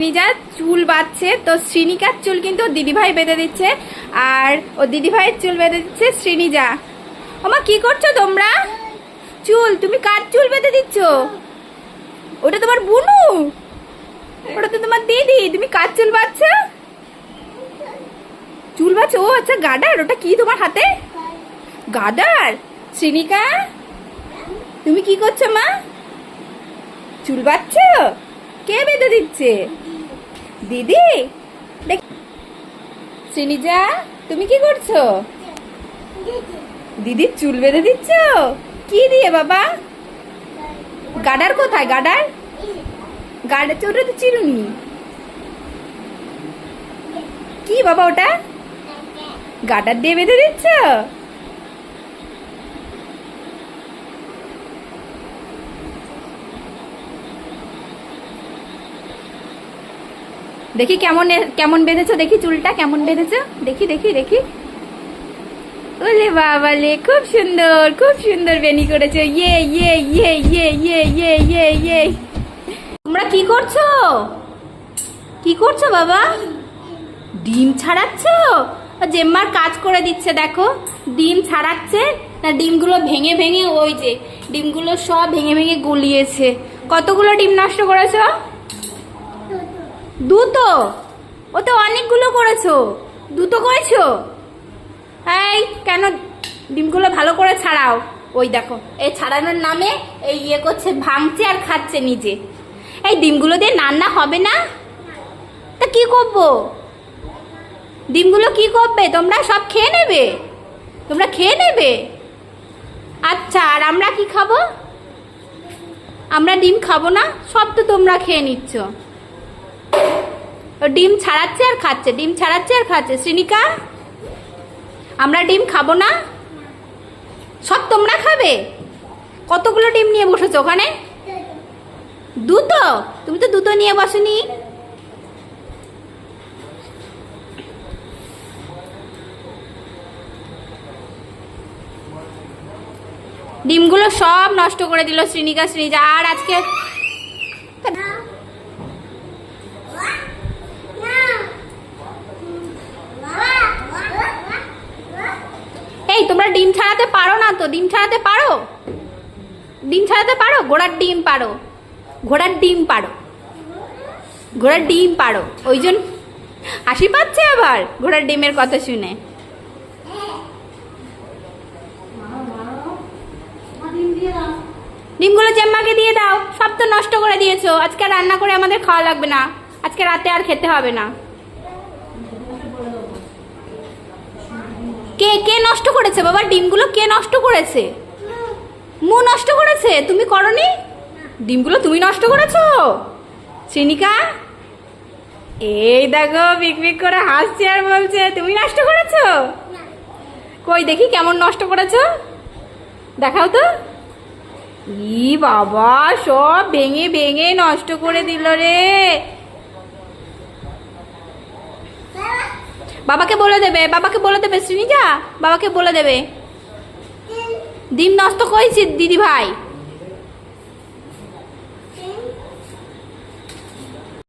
শ্রীনিজার চুল বাঁধছে, তো শ্রীনিকার চুল কিন্তু দিদিভাই বেঁধে দিচ্ছে, আর ও দিদিভাইয়ের চুল বেঁধে দিচ্ছে শ্রীনিজা। ওমা, কি করছ তোমরা? চুল, তুমি কার চুল বেঁধে দিচ্ছ? ওটা তোমার বুনু? ওটা তো তোমার দিদি, তুমি কার চুল বাঁধছ? চুল বাঁধছো? ও আচ্ছা গাডার, ওটা কি তোমার হাতে? গাডার? শ্রীনিকা, তুমি কি করছ মা? চুল বাঁধছো? কে বেঁধে দিচ্ছে? দিদি, দেখ শ্রীনিজা তুমি কি করছ? দিদির চুল বেঁধে দিচ্ছ? কি দিয়ে বাবা? গাডার কোথায়, গাডার? গাডার চোরটা তো চিরুনি কি বাবা ওটা? গাডার দিয়ে বেঁধে দিচ্ছ? দেখি কেমন কেমন বেঁধেছো? দেখি চুলটা কেমন বেঁধেছো? দেখি দেখি দেখি। ওলে বাবালে খুব সুন্দর খুব সুন্দর বেনি করেছ। ইয়ে ইয়ে ইয়ে ইয়ে ইয়ে ইয়ে ইয়ে ইয়ে। তোমরা কি করছ? কি করছ বাবা? ডিম ছাড়াচ্ছ? জেম্মার কাজ করে দিচ্ছে, দেখো। ডিম ছাড়াচ্ছে, না ডিমগুলো ভেঙে ভেঙে ওই যে, ডিমগুলো সব ভেঙে ভেঙে গলিয়েছে। কতগুলো ডিম নষ্ট করেছ? দুটো? ও তো অনেকগুলো করেছ। দুটো করেছ? এই, কেন ডিমগুলো ভালো করে ছাড়াও? ওই দেখো, এই ছাড়ানোর নামে এই ইয়ে করছে, ভাঙছে আর খাচ্ছে নিজে। এই ডিমগুলো দিয়ে রান্না হবে না? তা কি করব? ডিমগুলো কি করবে? তোমরা সব খেয়ে নেবে? তোমরা খেয়ে নেবে? আচ্ছা আর আমরা কি খাব? আমরা ডিম খাব না? সব তো তোমরা খেয়ে নিচ্ছ। ডিম ছাড়াচ্ছে আর খাচ্ছে, ডিম ছাড়াচ্ছে আর খাচ্ছে। শ্রীনিকা, আমরা ডিম খাব না? সব তোমরা খাবে? কতগুলো ডিম নিয়ে বসেছো ওখানে? দুটো? তুমি তো দুটো নিয়ে বসনি। ডিমগুলো সব নষ্ট করে দিল শ্রীনিকা শ্রীজা আর আজকে তোমরা ডিম ছাড়াতে পারো না তো? ডিম ছাড়াতে পারো? ডিম ছাড়াতে পারো? ঘোড়ার ডিম পারো। ঘোড়ার ডিম পারো। ঘোড়ার ডিম পারো। ওই জন্য হাসি পাচ্ছে আবার ঘোড়ার ডিমের কথা শুনে। ডিমগুলো জেম্মাকে দিয়ে দাও। সব তো নষ্ট করে দিয়েছ। আজকে রান্না করে আমাদের খাওয়া লাগবে না। আজকে রাতে আর খেতে হবে না। কে নষ্ট করেছে? বাবা, ডিমগুলো কে নষ্ট করেছে? মু নষ্ট করেছে? তুমি করনি? ডিমগুলো তুমি নষ্ট করেছ? শ্রীনিকা? এই দেখো, বিক করে হাসছে আর বলছে, তুমি নষ্ট করেছ? কই দেখি কেমন নষ্ট করেছ? দেখাও তো। ই বাবা, সব ভেঙে ভেঙে নষ্ট করে দিল রে। বাবাকে বলে দেবে, বাবাকে বলে দেবে শ্রীনিজা বাবাকে বলে দেবে। ডিম নষ্ট করেছি দিদি ভাই